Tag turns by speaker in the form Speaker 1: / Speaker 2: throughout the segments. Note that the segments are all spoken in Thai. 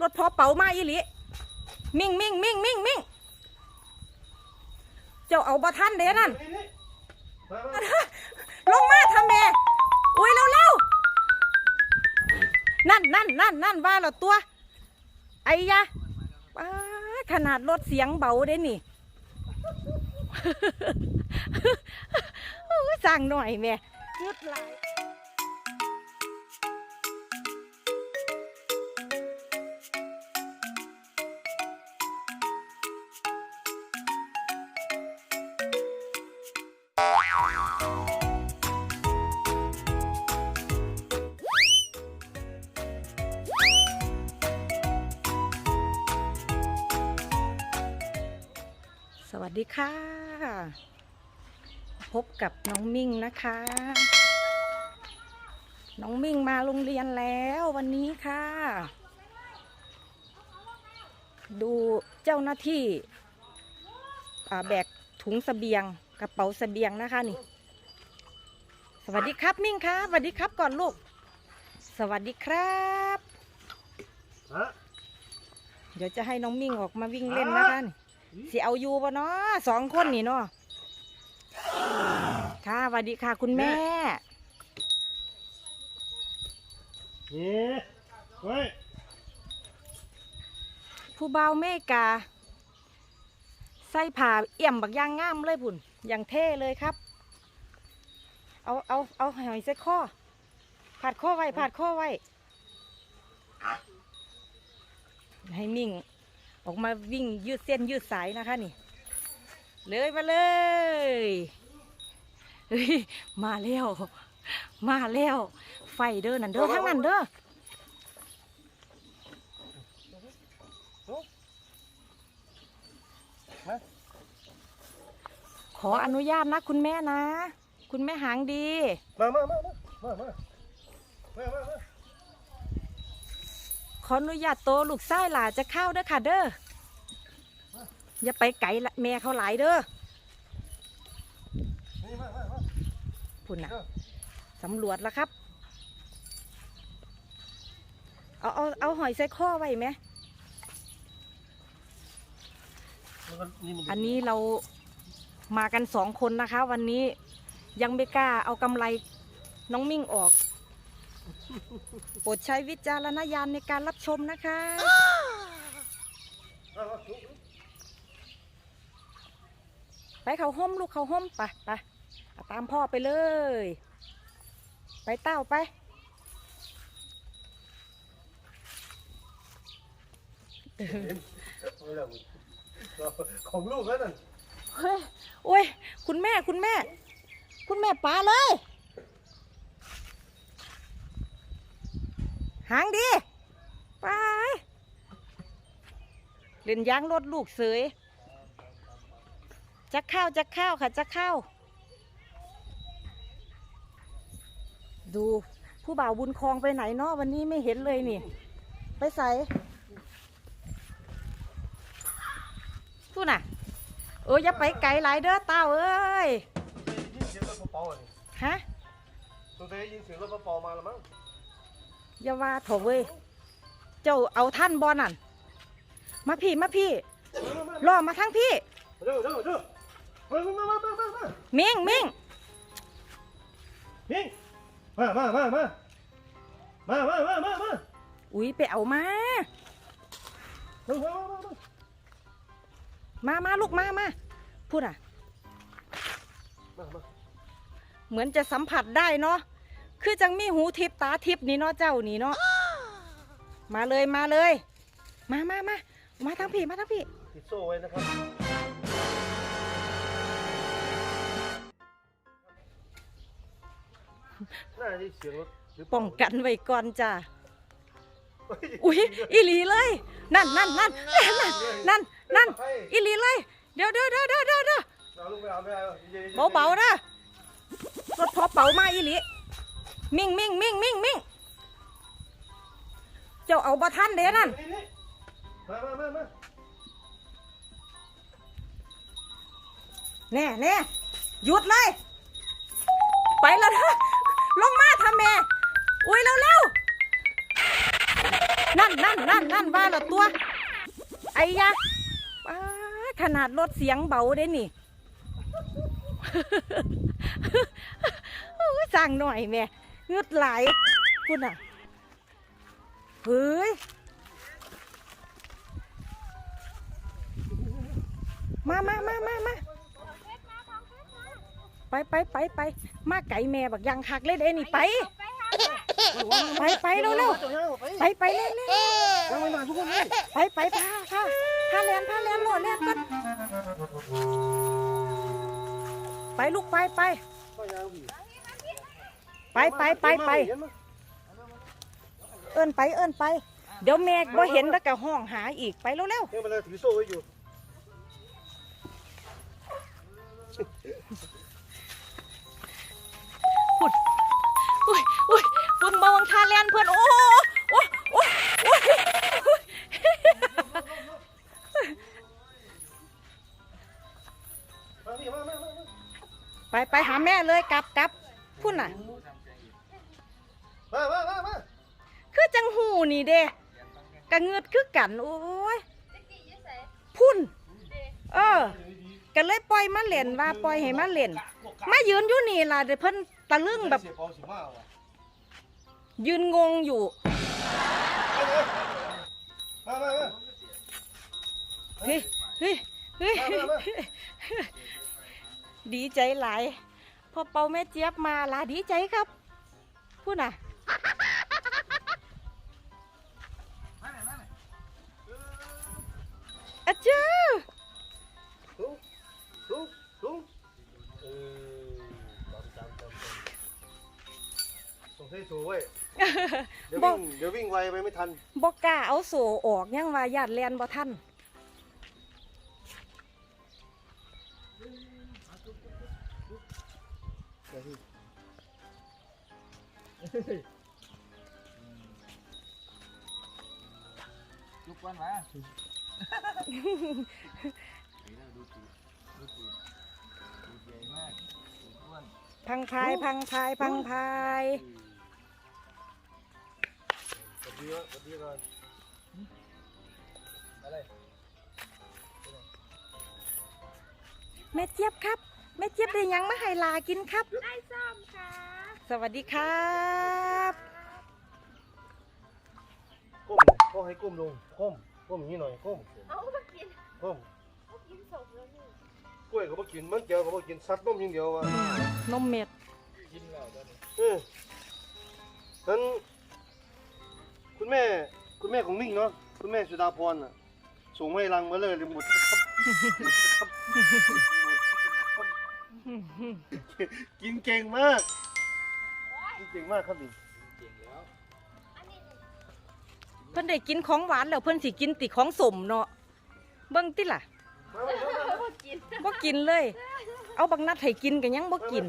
Speaker 1: รถพอเป๋ามาอีหลีมิ่งมิ่งมิ่งมิ่งมิ่งเจ้าเอาบ่ทันเด้นั่น
Speaker 2: นี่นี่มามา
Speaker 1: ลงมาทำแม่อุ้ยเร็วเร็วนั่นนั่นนั่นนั่นว่าเราตัว ไอ้ยะป้าดขนาดรถเสียงเบาเด้นี่โอ้ยสั่งหน่อยแม่จุดไหล ดีค่ะ พบกับน้องมิ่งนะคะ น้องมิ่งมาโรงเรียนแล้ววันนี้ค่ะ ดูเจ้าหน้าที่อ่าแบกถุงเสบียงกระเป๋าเสบียงนะคะนี่ สวัสดีครับมิ่งครับสวัสดีครับก่อนลูก สวัสดีครับ
Speaker 2: ฮะ
Speaker 1: เดี๋ยวจะให้น้องมิ่งออกมาวิ่งเล่นนะคะนี่ สิเอาอยู่ปะเนาะสองคนนี่เนาะค่ะสวัสดีค่ะคุณแม่
Speaker 2: นี่เฮ้ย
Speaker 1: ผู้เบาวเมกา ใส่ผ่าเอี่ยมบักย่างงามเลยพุ่นอย่างเท่เลยครับ เอาเอาเอาหอยใส่ข้อผาดข้อไว้ผาดข้อไว้ให้มิ่ง ออกมาวิ่งยืดเส้นยืดสายนะคะนี่ เลยมาเลยมาแล้วมาแล้วไฟเด้อนั่นเด้อทั้งนั้นเด้อขออนุญาตนะคุณแม่นะ คุณแม่หางดี
Speaker 2: มามามามามามามา
Speaker 1: ขออนุญาตโตลูกไส้หล่าจะเข้าเด้อค่ะเด้อ อย่าไปไกลละแม่เขาหลายเด้อพุ่นนะสำรวจแล้วครับ เอาเอาเอาหอยใส่ข้อไว้ไหม อันนี้เรามากันสองคนนะคะ วันนี้ยังไม่กล้าเอากำไรน้องมิ่งออก โปรดใช้วิจารณญาณในการรับชมนะคะ ไปเขาห้มลูกเขาห้มไปไปตามพ่อไปเลย ไปเต้าไป
Speaker 2: ของลูกแล้วนั่น
Speaker 1: เฮ้ยโอ้ย คุณแม่คุณแม่ คุณแม่ปลาเลย หางดี ไป เล่นยางรถลูกเสย จะเข้าวจะเข้าวค่ะจะเข้าวดูผู้บ่าวบุญคลองไปไหนเนาะวันนี้ไม่เห็นเลยนี่ ไปใส่พูดน่ะ เอออย่าไปไกลหลายเด้อเต้าเอ้ย
Speaker 2: ยินเสียงรถเปาๆอะนี่
Speaker 1: ฮะ
Speaker 2: ตัวเต้ยินเสียงรถเปาๆมาแล้วมั้ง
Speaker 1: อย่าว่าโถเว้ยเจ้าเอาท่านบอนั่นมาพี่มาพี่รอมาทั้งพี่
Speaker 2: เร็วเร็วเร็ว มามามามามามา
Speaker 1: เมิงเมิง
Speaker 2: นี่มามามามามามามามามา
Speaker 1: อุ้ยไปเอามา
Speaker 2: เร็วเร็วเร็วเร็ว
Speaker 1: มามาลูกมามาพูดอะ
Speaker 2: มามา
Speaker 1: เหมือนจะสัมผัสได้เนาะ คือจังมีหูทิพตาทิพนี่เนาะเจ้านี่เนาะ มาเลยมาเลย มามามามาทั้งพี่มาทั้งพี่
Speaker 2: ติดโซ่ไว้นะครับ น่าจะเสียงรถหรือเป
Speaker 1: ป้
Speaker 2: ล่า
Speaker 1: องกันไว้ก่อนจ้า
Speaker 2: เฮ้ย
Speaker 1: อุ้ยอีหลีเลย นั่นนั่นนั่นนั่นนั่นนั่นอีหลีเลย เดี๋ยวเดี๋ยวเดี๋ยวเดี๋ยวเดี๋ยวเดี๋ยว
Speaker 2: เอาลูกไปเอาไปเอาย็นๆ
Speaker 1: เบาๆนะรถพอเป๋ามาอีหลีมิ่งมิ่งมิ่งมิ่งมิ่งเจ้าเอาบ่ทันเด้นั่น
Speaker 2: นี่ๆมามามามา
Speaker 1: แน่แน่หยุดเลย ไปแล้วนะ ลงมาทำแม่อุ้ยเร็วเร็วนั่นนั่นนั่นนั่นว่าละตัว ไอ้ยะขนาดรถเสียงเบาเด้นี่สั่งหน่อยแม่เงืดไหลายคุณอะเฮ้ยมามามามามา ไปไปไปไปมาไก่แม่บักยังคักเลยเด้นี่ไป ไปไปเร็วเร็วไปไปเร็วเร็ว
Speaker 2: ยังไม่มาทุกคนเลย
Speaker 1: ไปไปพาพาพาแลนพาแลนโหลดแลนกันไปลูกไปไปไปไปไปไปเอิ้นไปเอิ้นไป เดี๋ยวแม่บ่เห็นแล้วก็ห้องหาอีกไปเร็วเร็ว พุ่นอุ้ยอุ้ยพุ่นมองทาแลนเพื่อนโอ้โอ้โอ้โอ้ยไปไปหาแม่เลยกลับกลับพุ่นน่ะ
Speaker 2: มามามามา
Speaker 1: คือจังหูนี่เด้กะเงืดคือกันโอ้ยพุ่น เออก็เลยปล่อยมาเล่นว่าปล่อยให้มาเล่นมายืนอยู่นี่ล่ะเดี๋ยวเพิ่น ตะลึงแบบ
Speaker 2: เสียบเอาสิมาว่ะ
Speaker 1: ยืนงงอยู่
Speaker 2: มามามา
Speaker 1: เฮ้ยเฮ้ยเฮ้ย
Speaker 2: มามามา
Speaker 1: ดีใจหลาย พอเป่าแม่เจี๊ยบมาลาดีใจครับ พูดน่ะอาจ้า
Speaker 2: ลุง ส่งให้โซ่ไว้เดี๋ยว
Speaker 1: บอ
Speaker 2: วิ่งเดี๋ยววิ่งไวไปไม่ทัน
Speaker 1: บอกกล้าเอาโซออกยังว่าญาติแลนบ่ทัน
Speaker 3: ลุกวันมาดูตูดดูตูดดูตูดใหญ่มากตูดอ้วน
Speaker 1: พังพายพังพายพังพาย
Speaker 2: สวัสดีครับสวัสดีก่อน
Speaker 3: อะไร
Speaker 1: แม่เจี๊ยบครับแม่เจี๊ยบได้หยังมาให้ลากินครับ
Speaker 4: ได้ส้มค่ะ
Speaker 1: สวัสดีครับ
Speaker 2: ก้มก็ให้ก้มลงก้มก้มอย่างนี้หน่อยก้ม
Speaker 4: เอามากิน
Speaker 2: ก้ม
Speaker 4: เอากินสมแล้วนี่
Speaker 2: กล้วยก็บ่กินมันแก้วก็บ่กินซัดนมอย่างเดียวว่ะ
Speaker 1: นมเม็ด
Speaker 3: กินแล้วตอนนี้
Speaker 2: เออนั้น คุณแม่คุณแม่ของมิ่งเนาะคุณแม่สุดาพรน่ะส่งมาให้รังมาเลยเลยหมดครับกินเก่งมากกินเก่งมากครับนี่
Speaker 3: เก่งแล้ว
Speaker 4: อันนี้
Speaker 1: เพิ่นได้กินของหวานแล้วเพิ่นสิกินติของสมเนาะเบิ่งติล่ะ
Speaker 2: มามามามา
Speaker 4: เอากิน
Speaker 1: บ่กินเลย เอาบักนัดให้กินก็ยังบ่กิน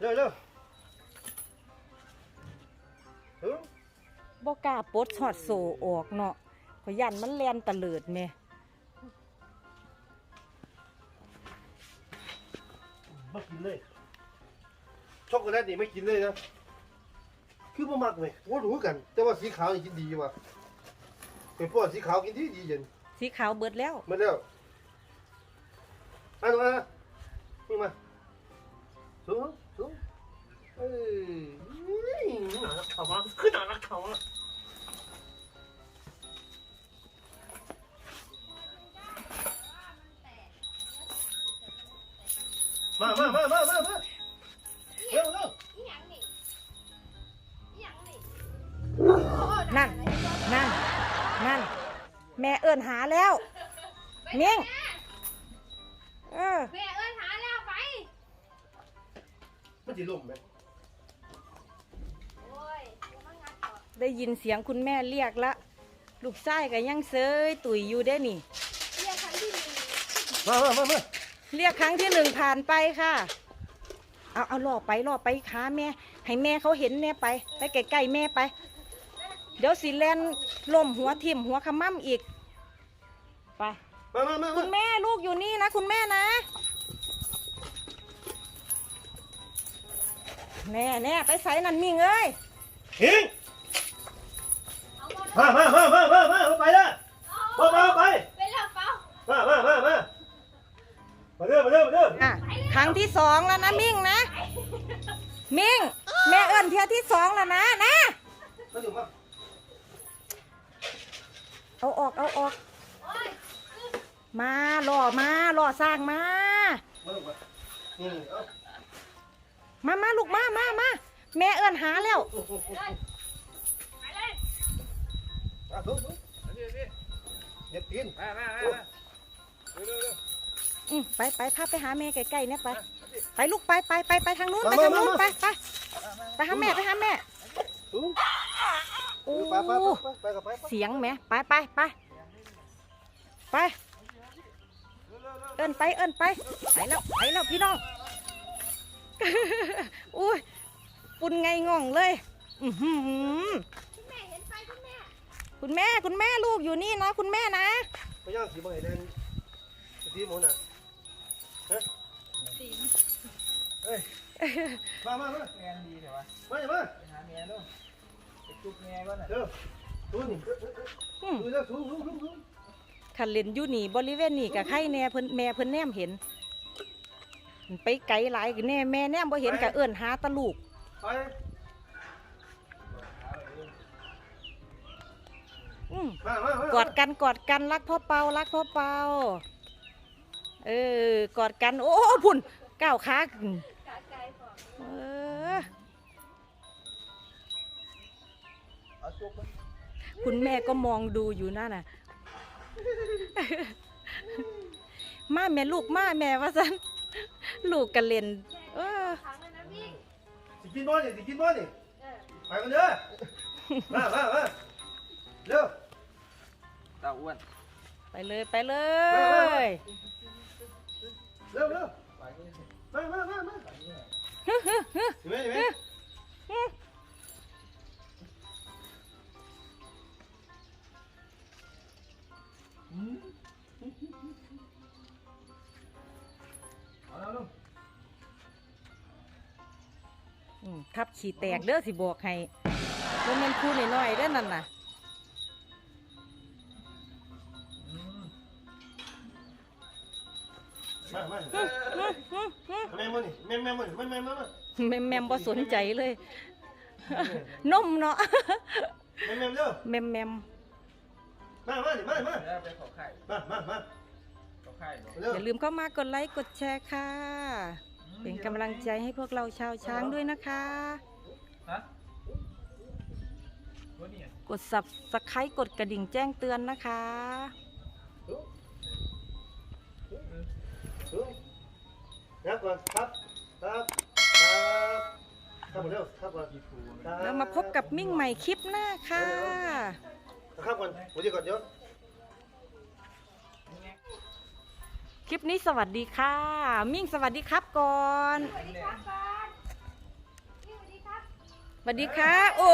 Speaker 2: เร็วเบ่
Speaker 1: กล้าปลดชอดโซออกเนาะเพราะยันมันแลนตะเลิดแม่
Speaker 2: ไม่กินเลย ช็อกโกแลตนี่ไม่กินเลยนะ คือบ่มักเลยว่ารู้กัน แต่ว่าสีขาวนี่กินดีว่ะเป็นพวกสีขาวกินดีดีเย็น
Speaker 1: สีขาวเบิดแล้ว
Speaker 2: มาแล้วอันมานี่มาสูงสูงเอ้ยหนารักเขาวะคือหนารักเขาวะ
Speaker 1: แม่เอิ้นหาแล้วเมียงเออ
Speaker 4: แม่เอ้ยหาแล้วไป
Speaker 2: มันจะล่มไหม
Speaker 4: โอ้ยอย่ามางัดต่อ
Speaker 1: ได้ยินเสียงคุณแม่เรียกละลูกชายก็ยังเซยตุ๋ยอยู่ได้นี่
Speaker 4: เรียกครั้งที่หนึ่ง
Speaker 2: มามามามา
Speaker 1: เรียกครั้งที่หนึ่งผ่านไปค่ะ เอาเอาล่อไปล่อไปหาแม่ ให้แม่เขาเห็นแม่ไป ไปใกล้ๆแม่ไป เดี๋ยวสิแลนล่มหัวทิ่มหัวขมั่มอีก ไป
Speaker 2: มามามา
Speaker 1: คุณแม่ลูกอยู่นี่นะ คุณแม่นะแน่แน่ไปใส่นั่นมิ่งเอ้ย
Speaker 2: หิง
Speaker 4: เอาบอล
Speaker 2: มามามามามามาไปละมามาไป
Speaker 4: ไปแล้วเปล่า
Speaker 2: มามามามามาเด้อมาเด้อมาเด้อ
Speaker 1: อะครั้งที่สองแล้วนะมิ่งนะ มิ่ง แม่เอิ้นเที่ยวที่สองแล้วนะนะ
Speaker 2: มาอยู่มา
Speaker 1: เอาออกเอาออก
Speaker 4: โอ้ย
Speaker 1: มาล่อมาล่อสร้างมา
Speaker 2: มาลูกมานี่เอา
Speaker 1: มามาลูกมามามาแม่เอิ้นหาแล้ว
Speaker 4: ไปเลย
Speaker 2: อะทุบทุบ
Speaker 3: เอาดิเอาดิ
Speaker 2: เด็ดตีน
Speaker 3: มามามามาเร็วเร็วเร็ว
Speaker 1: อืมไปไปพาไปหาแม่ใกล้ๆเนี่ยไป ไปลูกไปไปไปไปทางนู้นไปทางนู้นไปไปไปหาแม่ไปหาแม่
Speaker 2: ทุบ
Speaker 1: โอ้
Speaker 2: ไปไปไปไปกับไปไป
Speaker 1: เสียงแหมไปไปไปไปเอิ้นไปเอิ้นไปไปแล้วไปแล้วพี่น้องอุ้ยปุ่นไงง่องเลยอือหือ
Speaker 4: คุณแม่เห็นไปคุณแม่
Speaker 1: คุณแม่คุณแม่ลูกอยู่นี่นะคุณแม่นะ
Speaker 2: ไปย่างสีมาให้แดงสีหมูน่ะฮะเฮ้ยมามามา
Speaker 3: แมนดีเดี๋ยววะ
Speaker 2: มาอย่ามา
Speaker 3: หาเมียดูไปจุกเมีย
Speaker 1: ขันเล่นอยู่นี่บริเวณนี่กับใครแน่เพิ่นแม่เพิ่นแนมเห็นมันไปไกลหลายแน่แม่แนมบ่เห็นกับเอิ้นหาตะลูก
Speaker 2: ไป
Speaker 1: อืม
Speaker 2: มามาก
Speaker 1: อดกันกอดกันรักพ่อเปารักพ่อเปาเออกอดกัน โอ้พุ่นก้าวขาขึ้น
Speaker 4: กาไกลพอ
Speaker 1: เออ คุณแม่ก็มองดูอยู่นั่นน่ะ มาแม่ลูกมาแม่ว่าซั่นลูกกันเล่นเออ
Speaker 4: ทางเลยนะวิ่ง
Speaker 2: สิกินบ่นี่สิกินบ่นี่
Speaker 4: เออ
Speaker 2: ไปกันเด้อมามามาเร็ว
Speaker 3: เต้าอ้วน
Speaker 1: ไปเลยไปเลย
Speaker 2: เร็วเร็ว
Speaker 3: ไปก็ได้สิ
Speaker 2: มามามามา
Speaker 3: ไปก็ได้
Speaker 2: เห็นไหมเห็นไหม
Speaker 1: ทับฉี่แตกเด้อสิบอกให้บ่แม่นคู่น้อยๆเด้อนั่นน่ะ
Speaker 3: อืม
Speaker 2: มามาแม่มานี่แม่แม่มานี่แม่แม่มามา
Speaker 1: แม่มแม่มบ่สนใจเลย นมเนาะ
Speaker 2: แม่แม่เร็ว
Speaker 1: แม่มแม่ม
Speaker 2: มามานี่มามา
Speaker 3: แล้วไปขอไข่
Speaker 2: มามามา
Speaker 3: ขอไข่เนาะ
Speaker 2: เร็ว
Speaker 1: อย่าลืมเข้ามากดไลค์กดแชร์ค่ะ เป็นกำลังใจให้พวกเราชาวช้างด้วยนะคะ
Speaker 3: ฮะตัวนี้
Speaker 1: กด subscribe กดกระดิ่งแจ้งเตือนนะคะ
Speaker 2: ครับก่อนครับครับครับครับหมดเร็วครับก่อน
Speaker 3: อีฟู
Speaker 2: ครับ
Speaker 1: แล้วมาพบกับมิ่งใหม่คลิปหน้าค่ะ
Speaker 2: ครับก่อนหัวใจก่อนเยอะ
Speaker 1: ลิปนี้สวัสดีค่ะ มิ่งสวัสดีครับก่อน
Speaker 4: สวัสดีครับก่อนนี่สวัสดีครับ
Speaker 1: สวัสดีค่ะโอ้